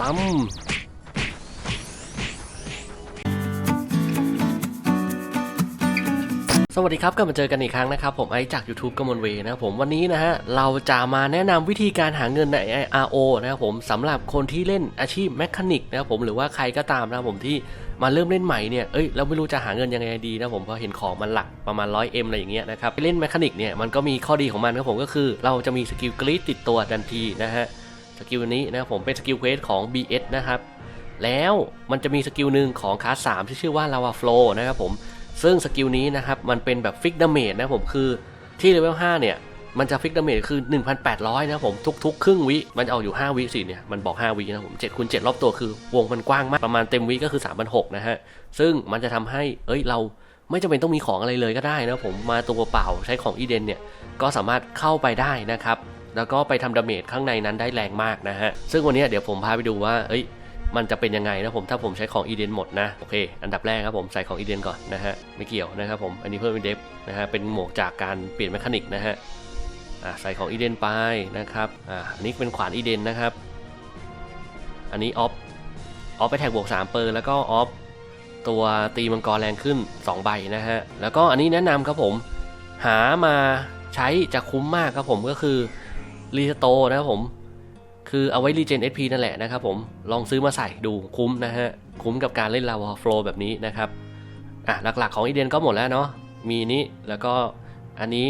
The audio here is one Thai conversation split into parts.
ตั้มสวัสดีครับกลับมาเจอกันอีกครั้งนะครับ ผมไอจาก YouTube กมลเวนะครับผมวันนี้นะฮะเราจะมาแนะนำวิธีการหาเงินใน RO นะครับผมสำหรับคนที่เล่นอาชีพแมคานิกนะครับผมหรือว่าใครก็ตามนะครับผมที่มาเริ่มเล่นใหม่เนี่ยเอ้ยเราไม่รู้จะหาเงินยังไงดีนะผมพราะเห็นของมันหลักประมาณ 100M อะไรอย่างเงี้ยนะครับเล่นแมคานิกเนี่ยมันก็มีข้อดีของมันครับผมก็คือ เราจะมีสกิลกรีดติดตัวทันทีนะฮะ สกิลนี้นะครับผมเป็นสกิลเควสของ BS นะครับแล้วมันจะมีสกิลหนึ่งของคาส3ที่ชื่อว่า Lava Flow นะครับผมซึ่งสกิลนี้นะครับมันเป็นแบบฟิกดาเมจนะครับผมคือที่เลเวล5เนี่ยมันจะฟิกดาเมจคือ 1,800 นะครับผมทุกๆ ครึ่งวิ มันจะออกอยู่ 5 วิสิเนี่ยมันบอก 5 วินะครับผม7คูณ7รอบตัวคือวงมันกว้างมาก ประมาณเต็มวิก็คือ 3,600 นะฮะ ซึ่งมันจะทำให้ เอ้ยเราไม่จำเป็นต้องมีของอะไรเลยก็ได้นะผมมาตัวเปล่าใช้ของอีเดนเนี่ยก็สามารถเข้าไปได้นะครับ แล้วก็ไปทำดาเมจข้างในนั้นได้แรงมากนะฮะ ซึ่งวันนี้เดี๋ยวผมพาไปดูว่า เอ้ย มันจะเป็นยังไงนะผม ถ้าผมใช้ของอีเดนหมดนะ โอเค อันดับแรกครับผม ใส่ของอีเดนก่อนนะฮะ ไม่เกี่ยวนะครับผม อันนี้เพิ่มเป็นเดฟนะฮะ เป็นหมวกจากการเปลี่ยนแมคานิกนะฮะ อ่า ใส่ของอีเดนไปนะครับ อ่า อันนี้เป็นขวานอีเดนนะครับ อันนี้ออฟ ออฟไปแท็กบวก3เปอร์แล้วก็ออฟตัวตีมังกรแรงขึ้น 2 ใบนะฮะ แล้วก็อันนี้แนะนำครับผม หามาใช้จะคุ้มมากครับผมก็คือ รีสโตนะครับผม คือเอาไว้รีเจน SP นั่นแหละนะครับผมลองซื้อมาใส่ดูคุ้มนะฮะ คุ้มกับการเล่นลาวาโฟลแบบนี้นะครับอะหลักๆของอีเดนก็หมดแล้วเนาะมีนี้แล้วก็อันนี้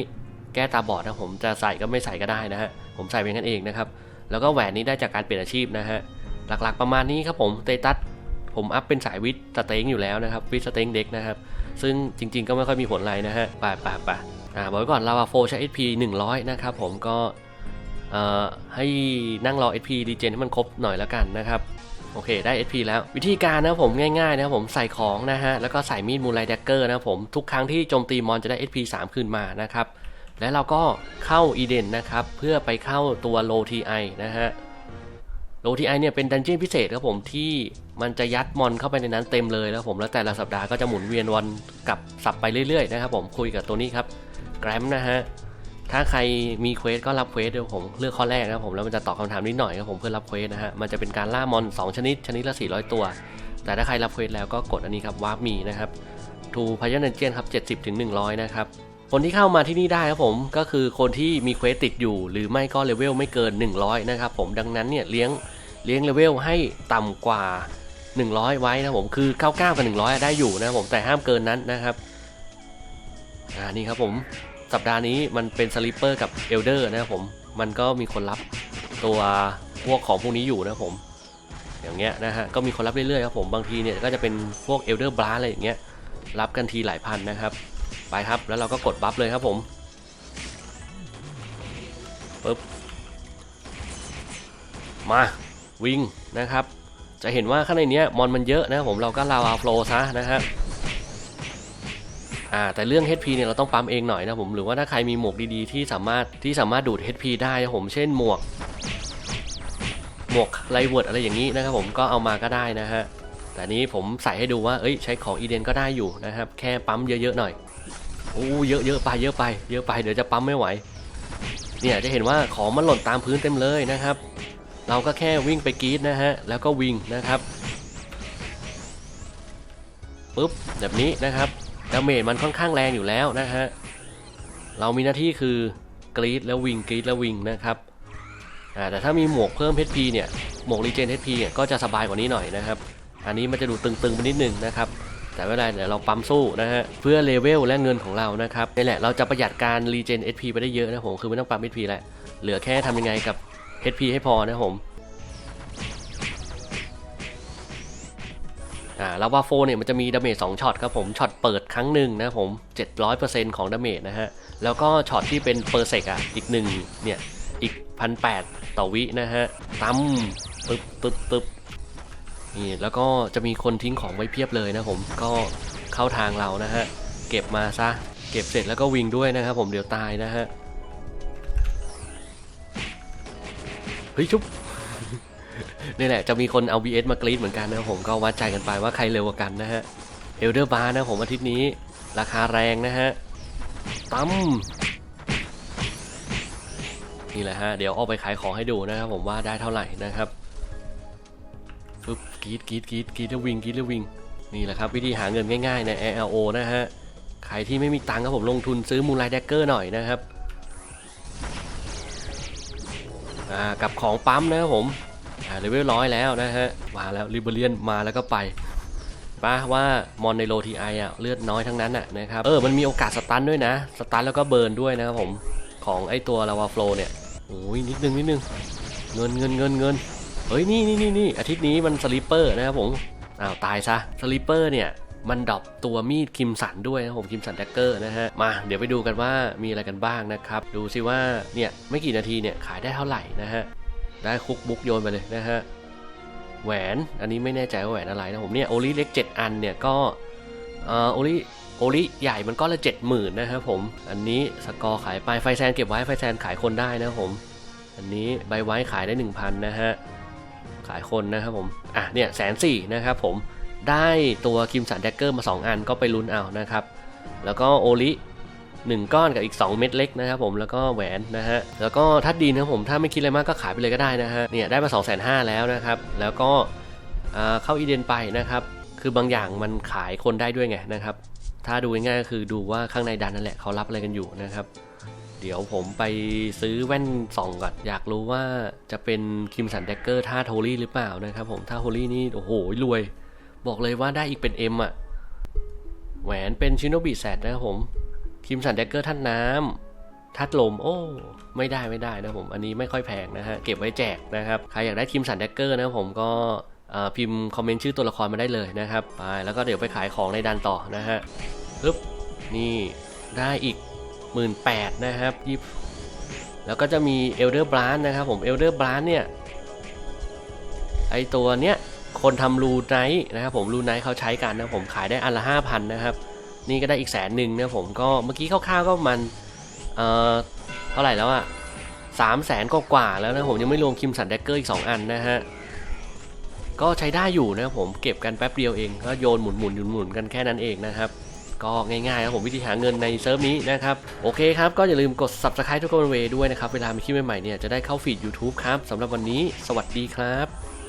แก้ตาบอดนะผมจะใส่ก็ไม่ใส่ก็ได้นะฮะผมใส่เป็นกันเองนะครับ แล้วก็แหวนนี้ได้จากการเปลี่ยนอาชีพนะฮะหลักๆประมาณนี้ครับผมเตตัสผมอัพเป็นสายวิทสเต็งอยู่แล้วนะครับวิทสเต็งเด็กนะครับ ซึ่งจริงๆก็ไม่ค่อยมีผลอะไรนะฮะไปไปไปอ่าบอกไว้ก่อนลาวาโฟใช้ SP 100 นะครับผมก็ ให้นั่งรอ SP ดีเจนให้มันครบหน่อยแล้วกันนะครับโอเคได้ SP แล้ววิธีการนะผมง่ายๆนะผมใส่ของนะฮะแล้วก็ใส่มีดมูลไลแดกเกอร์นะผมทุกครั้งที่โจมตีมอนจะได้ SP 3คืนมานะครับแล้วเราก็เข้าอีเดนนะครับเพื่อไปเข้าตัว Low TI นะฮะ Low TI เนี่ยเป็นดันเจี้ยนพิเศษครับผมที่มันจะยัดมอนเข้าไปในนั้นเต็มเลยแล้วผมแล้วแต่ละสัปดาห์ก็จะหมุนเวียนวันกลับสับไปเรื่อยๆนะครับผมคุยกับตัวนี้ครับแกรมนะฮะ ถ้าใครมีเควสก็รับเควสเดี๋ยวผมเลือกข้อแรกนะผมแล้วมันจะตอบคำถามนิดหน่อยครับผมเพื่อรับเควสนะฮะมันจะเป็นการล่ามอน 2 ชนิดชนิดละ 400 ตัว แต่ถ้าใครรับเควสแล้วก็กดอันนี้ครับวาร์ปมีนะครับทูพายเนเจนครับ70ถึง100นะครับคนที่เข้ามาที่นี่ได้ครับผมก็คือคนที่มีเควสติดอยู่ หรือไม่ก็เลเวลไม่เกิน 100 นะครับผมดังนั้นเนี่ยเลี้ยงเลี้ยงเลเวลให้ต่ำกว่า 100 ไว้นะผมคือ 99 กับ 100 ได้อยู่นะผมแต่ห้ามเกินนั้นนะครับอ่านี่ครับผม สัปดาห์นี้มันเป็นสลิปเปอร์กับเอลเดอร์นะครับผม มันก็มีคนรับตัวพวกของพวกนี้อยู่นะครับผม อย่างเงี้ยนะฮะ ก็มีคนรับเรื่อยๆครับผม บางทีเนี่ยก็จะเป็นพวกเอลเดอร์บลัอะไรอย่างเงี้ย รับกันทีหลายพันนะครับ ไปครับ แล้วเราก็กดบัฟเลยครับผมปึ๊บ มาวิ่งนะครับ จะเห็นว่าข้างในเนี้ยมอนมันเยอะนะครับผม เราก็ลาวาโฟลซะนะครับ อ่าแต่เรื่อง HP เนี่ยเราต้องปั๊มเองหน่อยนะผมหรือว่าถ้าใครมีหมวกดีๆที่สามารถที่สามารถดูด HP ได้ผมเช่นหมวก หมวกไลเวิร์ดอะไรอย่างนี้นะครับผมก็เอามาก็ได้นะฮะแต่นี้ผมใส่ให้ดูว่าเอ้ยใช้ของอีเดนก็ได้อยู่นะครับแค่ปั๊มเยอะๆหน่อยโอ้เยอะๆไปเยอะไปเยอะไปเดี๋ยวจะปั๊มไม่ไหว เนี่ยจะเห็นว่าของมันหล่นตามพื้นเต็มเลยนะครับ เราก็แค่วิ่งไปกรีดนะฮะแล้วก็วิ่งนะครับปุ๊บแบบนี้นะครับ ดาเมจมันค่อนข้างแรงอยู่แล้วนะฮะ เรามีหน้าที่คือกรีดแล้ววิ่งกรีดแล้ววิ่งนะครับอ่าแต่ถ้ามีหมวกเพิ่ม HP เนี่ย หมวกรีเจน HP เนี่ยก็จะสบายกว่านี้หน่อยนะครับ อันนี้มันจะดูตึงๆไปนิดนึงนะครับ แต่ไม่เป็นไรเดี๋ยวเราปั๊มสู้นะฮะ เพื่อเลเวลและเงินของเรานะครับนี่แหละเราจะประหยัดการรีเจน HP ไปได้เยอะนะผมคือไม่ต้องปั๊ม HP แล้วเหลือแค่ทำยังไงกับ HP ให้พอนะผม อ่าลาวาโฟเนี่ยมันจะมีดาเมจ2ช็อตครับผมช็อตเปิดครั้งหนึ่งนะครับผม 700%ของดาเมจนะฮะ แล้วก็ช็อตที่เป็นเปอร์เซกอะอีกหนึ่งเนี่ยอีกพันแปดต่อวินะฮะตั้มตึ๊บตึ๊บตึ๊บนี่แล้วก็จะมีคนทิ้งของไว้เพียบเลยนะผมก็เข้าทางเรานะฮะ เก็บมาซะ เก็บเสร็จแล้วก็วิ่งด้วยนะครับผมเดี๋ยวตายนะฮะ เฮ้ยชุบ นี่แหละจะมีคนเอา VS มากรีดเหมือนกันนะผมก็วัดใจกันไปว่าใครเร็วกว่ากันนะฮะเอลเดอร์บาร์นะผมอาทิตย์นี้ ราคาแรงนะฮะตั้มนี่แหละฮะเดี๋ยวออกไปขายของให้ดูนะครับผมว่าได้เท่าไหร่นะครับปึ๊บกรีดกรีดกรีดกรีดแล้ววิ่งกรีดแล้ววิ่งนี่แหละครับวิธีหาเงินง่ายๆใน ALO นะฮะใครที่ไม่มีตังค์ครับผมลงทุนซื้อมูลไลท์แดกเกอร์หน่อยนะครับอ่ากับของปั๊มนะครับผม เลเวลร้อยแล้วนะฮะ มาแล้วริเบเลียนมาแล้วก็ไปป้าว่ามอนในโลทีไออะเลือดน้อยทั้งนั้นอะนะครับเออมันมีโอกาสสตันด้วยนะสตันแล้วก็เบิร์นด้วยนะครับผมของไอตัวลาวาโฟลเนี่ยโอ้ยนิดนึงนิดนึงเงินเงินเงินเงินเฮ้ยนี่นี่นี่นี่อาทิตย์นี้มันสลิปเปอร์นะครับผมอ้าวตายซะสลิปเปอร์เนี่ยมันดรอปตัวมีดคิมสันด้วยนะผมคิมสันแดกเกอร์นะฮะมาเดี๋ยวไปดูกันว่ามีอะไรกันบ้างนะครับ ดูซิว่าเนี่ยไม่กี่นาทีเนี่ยขายได้เท่าไหร่นะฮะ ได้คุกบุ๊กโยนไปเลยนะฮะ แหวน อันนี้ไม่แน่ใจว่าแหวนอะไรนะผมเนี่ยโอลิเล็ก 7 อันเนี่ยก็โอลิโอลิใหญ่มันก็ละเจ็ดหมื่นนะครับผม อันนี้สกอร์ขายไปไฟแซนเก็บไว้ไฟแซนขายคนได้นะผม อันนี้ใบไว้ขายได้ 1,000 นะฮะ ขายคนนะครับผม อะเนี่ยแสนสี่นะครับผม ได้ตัวคิมสันแดกเกอร์มา 2 อันก็ไปลุ้นเอานะครับ แล้วก็โอลิ 1 ก้อนกับอีก 2 เม็ดเล็กนะครับผมแล้วก็แหวนนะฮะแล้วก็ทัดดีนะครับผมถ้าไม่คิดอะไรมากก็ขายไปเลยก็ได้นะฮะเนี่ยได้มา 2 5 0 0 0แล้วนะครับแล้วก็เข้าอีเดนไปนะครับคือบางอย่างมันขายคนได้ด้วยไงนะครับถ้าดูง่ายๆก็คือดูว่าข้างในดันนั่นแหละเขารับอะไรกันอยู่นะครับเดี๋ยวผมไปซื้อแว่นส่องก่อน อยากรู้ว่าจะเป็นคิมสันแดกเกอร์ท่าโทลี่หรือเปล่านะครับผมท่าโทลี่นี่โอ้โหรวย บอกเลยว่าได้อีกเป็น M อะแหวนเป็นชิโนบิแซดนะครับผม คิมสันแดกเกอร์ท่านน้ำทัดลม โอ้ ไม่ได้ไม่ได้นะผม อันนี้ไม่ค่อยแพงนะฮะ เก็บไว้แจกนะครับ ใครอยากได้คิมสันแดกเกอร์นะผมก็พิมพ์คอมเมนต์ชื่อตัวละครมาได้เลยนะครับ ไป แล้วก็เดี๋ยวไปขายของในดันต่อนะฮะปึ๊บ นี่ได้อีกหมื่นแปดนะครับยี่แล้วก็จะมี Elder b r a n นนะครับผม Elder b r a n เนี่ย ไอตัวเนี้ยคนทำรูไนท์นะครับผม รูไนท์เขาใช้กันนะผมขายได้อันละห้าพันนะครับ นี่ก็ได้อีกแสนหนึ่งนะผมก็เมื่อกี้คร่าวๆก็มันเอ่อเท่าไหร่แล้วอะสามแสนกว่าแล้วนะผมยังไม่รวมคิมสันแดกเกอร์อีก 2 อันนะฮะก็ใช้ได้อยู่นะผมเก็บกันแป๊บเดียวเองก็โยนหมุนหมุนหมุนหมุนกันแค่นั้นเองนะครับก็ง่ายๆครับผมวิธีหาเงินในเซิร์ฟนี้นะครับโอเคครับก็อย่าลืมกด subscribe ทุกคนเวด้วยนะครับเวลามีคลิปใหม่ๆเนี่ยจะได้เข้าฟีด YouTube ครับสำหรับวันนี้ สวัสดีครับ